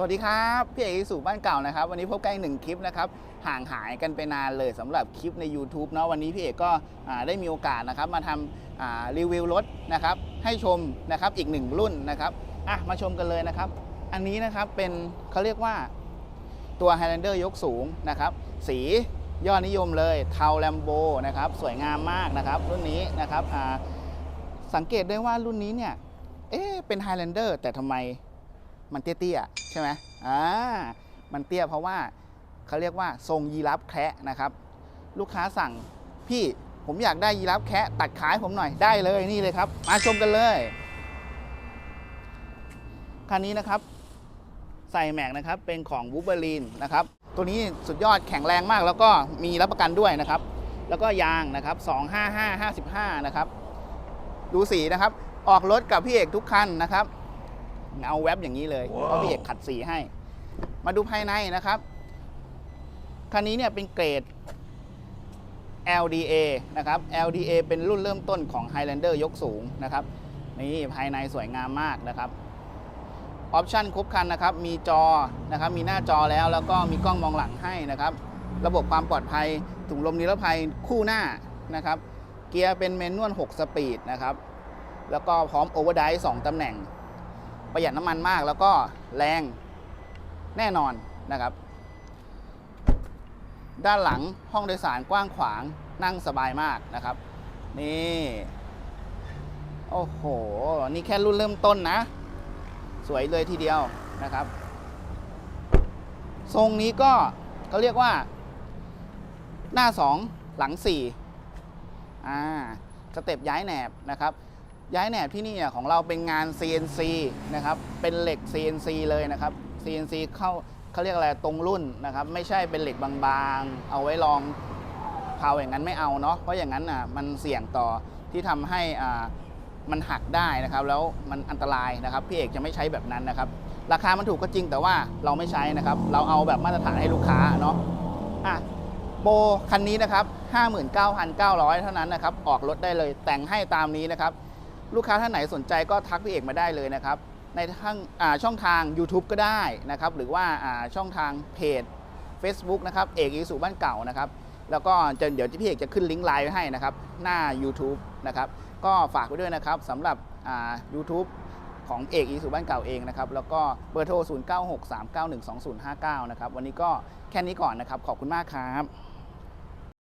สวัสดีครับพี่เอกสู่บ้านเก่านะครับ วันนี้พบกันอีกหนึ่งคลิปนะครับห่างหายกันไปนานเลยสำหรับคลิปใน YouTube เนาะวันนี้พี่เอกก็ได้มีโอกาสนะครับมาทำรีวิวรถนะครับให้ชมนะครับอีกหนึ่งรุ่นนะครับอะมาชมกันเลยนะครับ อันนี้นะครับเป็นเขาเรียกว่าตัว Highlander ยกสูงนะครับสียอดนิยมเลยเทาแลมโบนะครับสวยงามมากนะครับรุ่นนี้นะครับสังเกตได้ว่ารุ่นนี้เนี่ยเอ๊เป็น Highlander แต่ทำไม มันเตี้ยๆใช่ไหมอ่ามันเตี้ยเพราะว่าเขาเรียกว่าทรงยีราฟแคะนะครับ ลูกค้าสั่งพี่ผมอยากได้ยีราฟแคะตัดขายผมหน่อยได้เลยนี่เลยครับมาชมกันเลยคันนี้นะครับใส่แม็กนะครับเป็นของวูเบอรีนนะครับตัวนี้สุดยอดแข็งแรงมาก แล้วก็มีรับประกันด้วยนะครับ แล้วก็ยางนะครับ 255 55 นะครับ ดูสีนะครับ ออกรถกับพี่เอกทุกคันนะครับ เงาแวบอย่างนี้เลยเพราะพี่เอกขัดสีให้ มาดูภายในนะครับคันนี้เนี่ยเป็นเกรด LDA นะครับ LDA เป็นรุ่นเริ่มต้นของ Highlander ยกสูงนะครับนี่ภายในสวยงามมากนะครับออปชั่นครบครันนะครับ มีจอนะครับ มีหน้าจอแล้วแล้วก็มีกล้องมองหลังให้นะครับ ระบบความปลอดภัยถุงลมนิรภัยคู่หน้านะครับ เกียร์เป็นเมนนวล 6 สปีดนะครับ แล้วก็พร้อมโอเวอร์ไดร์2ตำแหน่ง ประหยัดน้ำมันมากแล้วก็แรงแน่นอนนะครับ ด้านหลังห้องโดยสารกว้างขวางนั่งสบายมากนะครับ นี่ โอ้โห นี่แค่รุ่นเริ่มต้นนะ สวยเลยทีเดียวนะครับ ทรงนี้ก็ก็เรียกว่า หน้า 2 หลัง4อ่าสเต็ปย้ายแหนบนะครับ ย้ายแหนบที่นี่เนี่ยของเราเป็นงาน CNC นะครับ เป็นเหล็ก CNC เลยนะครับ CNC เข้าเขาเรียกอะไรตรงรุ่นนะครับ ไม่ใช่เป็นเหล็กบางๆ เอาไว้ลองเผาอย่างนั้นไม่เอาเนาะ เพราะอย่างนั้นอะมันเสี่ยงต่อที่ทำให้อ่ามันหักได้นะครับ แล้วมันอันตรายนะครับ พี่เอกจะไม่ใช้แบบนั้นนะครับ ราคามันถูกก็จริงแต่ว่าเราไม่ใช้นะครับ เราเอาแบบมาตรฐานให้ลูกค้าเนาะ อะโบคันนี้นะครับ 59,900 เท่านั้นนะครับ ออกรถได้เลยแต่งให้ตามนี้นะครับ ลูกค้าท่านไหนสนใจก็ทักพี่เอกมาได้เลยนะครับ ในทั้งช่องทาง YouTube ก็ได้นะครับ หรือว่าช่องทางเพจ Facebook นะครับ เอกอีสุบ้านเก่านะครับ แล้วก็จะเดี๋ยวพี่เอกจะขึ้นลิงก์ไลน์ไว้ให้นะครับ หน้า YouTube นะครับ ก็ฝากไว้ด้วยนะครับสำหรับ YouTube ของเอกอีสุบ้านเก่าเองนะครับ แล้วก็เบอร์โทร 0963912059 นะครับ วันนี้ก็แค่นี้ก่อนนะครับ ขอบคุณมากครับ